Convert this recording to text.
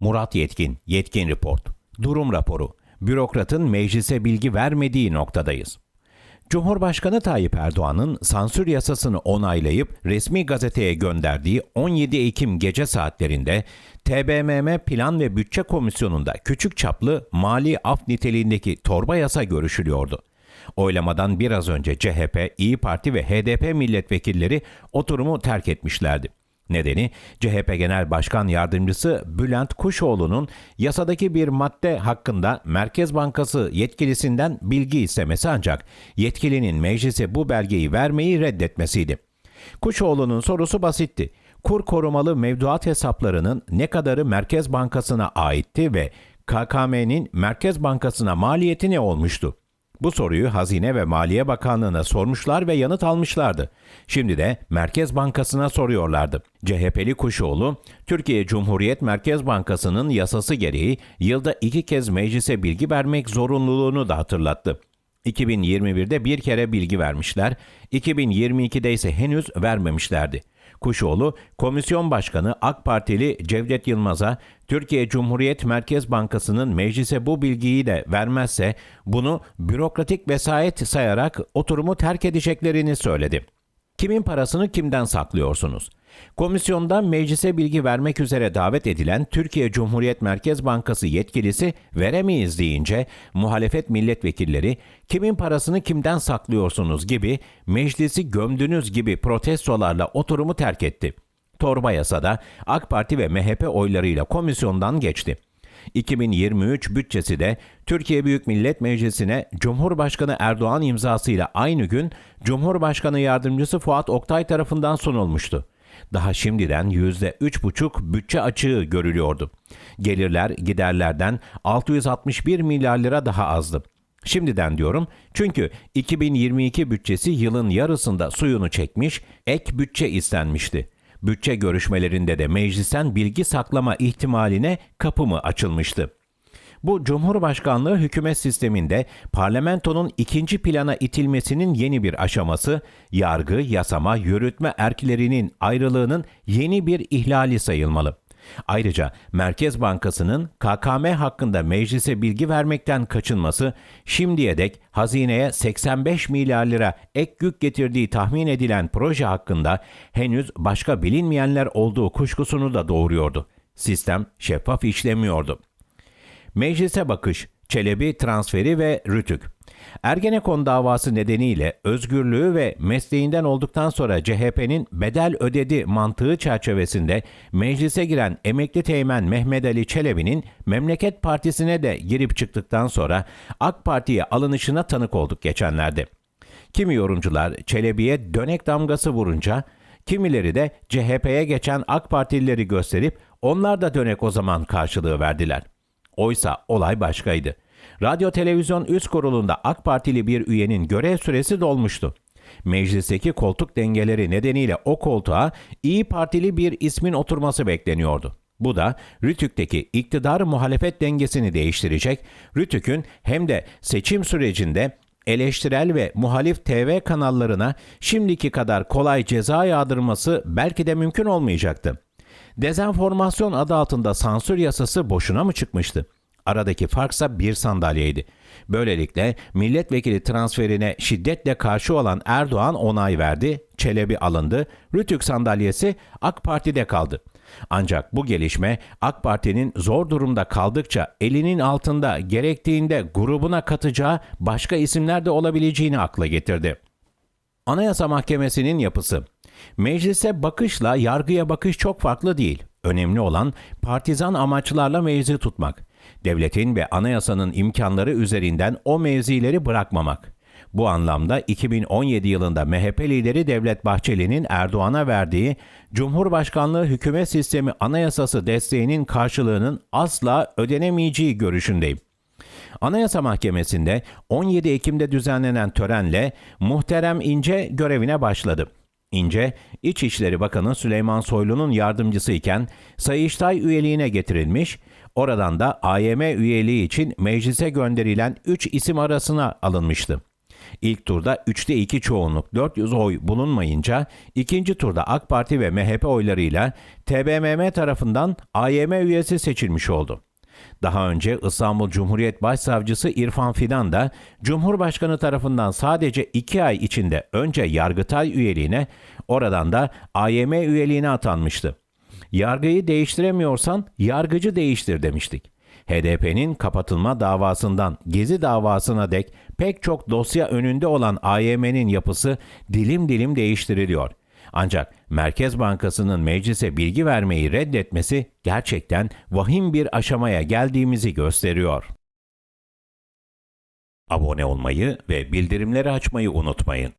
Murat Yetkin, Yetkin Report. Durum raporu. Bürokratın meclise bilgi vermediği noktadayız. Cumhurbaşkanı Tayyip Erdoğan'ın sansür yasasını onaylayıp resmi gazeteye gönderdiği 17 Ekim gece saatlerinde TBMM Plan ve Bütçe Komisyonu'nda küçük çaplı mali af niteliğindeki torba yasa görüşülüyordu. Oylamadan biraz önce CHP, İyi Parti ve HDP milletvekilleri oturumu terk etmişlerdi. Nedeni CHP Genel Başkan Yardımcısı Bülent Kuşoğlu'nun yasadaki bir madde hakkında Merkez Bankası yetkilisinden bilgi istemesi ancak yetkilinin meclise bu belgeyi vermeyi reddetmesiydi. Kuşoğlu'nun sorusu basitti. Kur korumalı mevduat hesaplarının ne kadarı Merkez Bankası'na aitti ve KKM'nin Merkez Bankası'na maliyeti ne olmuştu? Bu soruyu Hazine ve Maliye Bakanlığı'na sormuşlar ve yanıt almışlardı. Şimdi de Merkez Bankası'na soruyorlardı. CHP'li Kuşoğlu, Türkiye Cumhuriyet Merkez Bankası'nın yasası gereği yılda iki kez meclise bilgi vermek zorunluluğunu da hatırlattı. 2021'de bir kere bilgi vermişler, 2022'de ise henüz vermemişlerdi. Kuşoğlu, Komisyon Başkanı AK Partili Cevdet Yılmaz'a Türkiye Cumhuriyet Merkez Bankası'nın meclise bu bilgiyi de vermezse bunu bürokratik vesayet sayarak oturumu terk edeceklerini söyledi. Kimin parasını kimden saklıyorsunuz? Komisyondan meclise bilgi vermek üzere davet edilen Türkiye Cumhuriyet Merkez Bankası yetkilisi veremeyiz deyince muhalefet milletvekilleri kimin parasını kimden saklıyorsunuz gibi meclisi gömdünüz gibi protestolarla oturumu terk etti. Torba yasada AK Parti ve MHP oylarıyla komisyondan geçti. 2023 bütçesi de Türkiye Büyük Millet Meclisi'ne Cumhurbaşkanı Erdoğan imzasıyla aynı gün Cumhurbaşkanı Yardımcısı Fuat Oktay tarafından sunulmuştu. Daha şimdiden %3,5 bütçe açığı görülüyordu. Gelirler giderlerden 661 milyar lira daha azdı. Şimdiden diyorum çünkü 2022 bütçesi yılın yarısında suyunu çekmiş, ek bütçe istenmişti. Bütçe görüşmelerinde de meclisten bilgi saklama ihtimaline kapı mı açılmıştı? Bu Cumhurbaşkanlığı hükümet sisteminde parlamentonun ikinci plana itilmesinin yeni bir aşaması, yargı, yasama, yürütme erklerinin ayrılığının yeni bir ihlali sayılmalı. Ayrıca Merkez Bankası'nın KKM hakkında meclise bilgi vermekten kaçınması şimdiye dek hazineye 85 milyar lira ek yük getirdiği tahmin edilen proje hakkında henüz başka bilinmeyenler olduğu kuşkusunu da doğuruyordu. Sistem şeffaf işlemiyordu. Meclise bakış, Çelebi transferi ve Rütük. Ergenekon davası nedeniyle özgürlüğü ve mesleğinden olduktan sonra CHP'nin bedel ödedi mantığı çerçevesinde meclise giren emekli teğmen Mehmet Ali Çelebi'nin Memleket Partisi'ne de girip çıktıktan sonra AK Parti'ye alınışına tanık olduk geçenlerde. Kimi yorumcular Çelebi'ye dönek damgası vurunca, kimileri de CHP'ye geçen AK Partilileri gösterip onlar da dönek o zaman karşılığı verdiler. Oysa olay başkaydı. Radyo Televizyon Üst Kurulu'nda AK Partili bir üyenin görev süresi dolmuştu. Meclisteki koltuk dengeleri nedeniyle o koltuğa İyi Partili bir ismin oturması bekleniyordu. Bu da Rütük'teki iktidar muhalefet dengesini değiştirecek, Rütük'ün hem de seçim sürecinde eleştirel ve muhalif TV kanallarına şimdiki kadar kolay ceza yağdırması belki de mümkün olmayacaktı. Dezenformasyon adı altında sansür yasası boşuna mı çıkmıştı? Aradaki farksa bir sandalyeydi. Böylelikle milletvekili transferine şiddetle karşı olan Erdoğan onay verdi, Çelebi alındı, Rütük sandalyesi AK Parti'de kaldı. Ancak bu gelişme AK Parti'nin zor durumda kaldıkça elinin altında gerektiğinde grubuna katacağı başka isimler de olabileceğini akla getirdi. Anayasa Mahkemesi'nin yapısı Meclise bakışla yargıya bakış çok farklı değil. Önemli olan partizan amaçlarla mevzi tutmak. Devletin ve anayasanın imkanları üzerinden o mevzileri bırakmamak. Bu anlamda 2017 yılında MHP lideri Devlet Bahçeli'nin Erdoğan'a verdiği Cumhurbaşkanlığı hükümet sistemi anayasası desteğinin karşılığının asla ödenemeyeceği görüşündeyim. Anayasa Mahkemesi'nde 17 Ekim'de düzenlenen törenle Muhterem İnce görevine başladı. İnce, İçişleri Bakanı Süleyman Soylu'nun yardımcısı iken Sayıştay üyeliğine getirilmiş, oradan da AYM üyeliği için meclise gönderilen 3 isim arasına alınmıştı. İlk turda 3'te 2 çoğunluk 400 oy bulunmayınca ikinci turda AK Parti ve MHP oylarıyla TBMM tarafından AYM üyesi seçilmiş oldu. Daha önce İstanbul Cumhuriyet Başsavcısı İrfan Fidan da Cumhurbaşkanı tarafından sadece 2 ay içinde önce Yargıtay üyeliğine oradan da AYM üyeliğine atanmıştı. Yargıyı değiştiremiyorsan yargıcı değiştir demiştik. HDP'nin kapatılma davasından Gezi davasına dek pek çok dosya önünde olan AYM'nin yapısı dilim dilim değiştiriliyor. Ancak Merkez Bankası'nın meclise bilgi vermeyi reddetmesi gerçekten vahim bir aşamaya geldiğimizi gösteriyor. Abone olmayı ve bildirimleri açmayı unutmayın.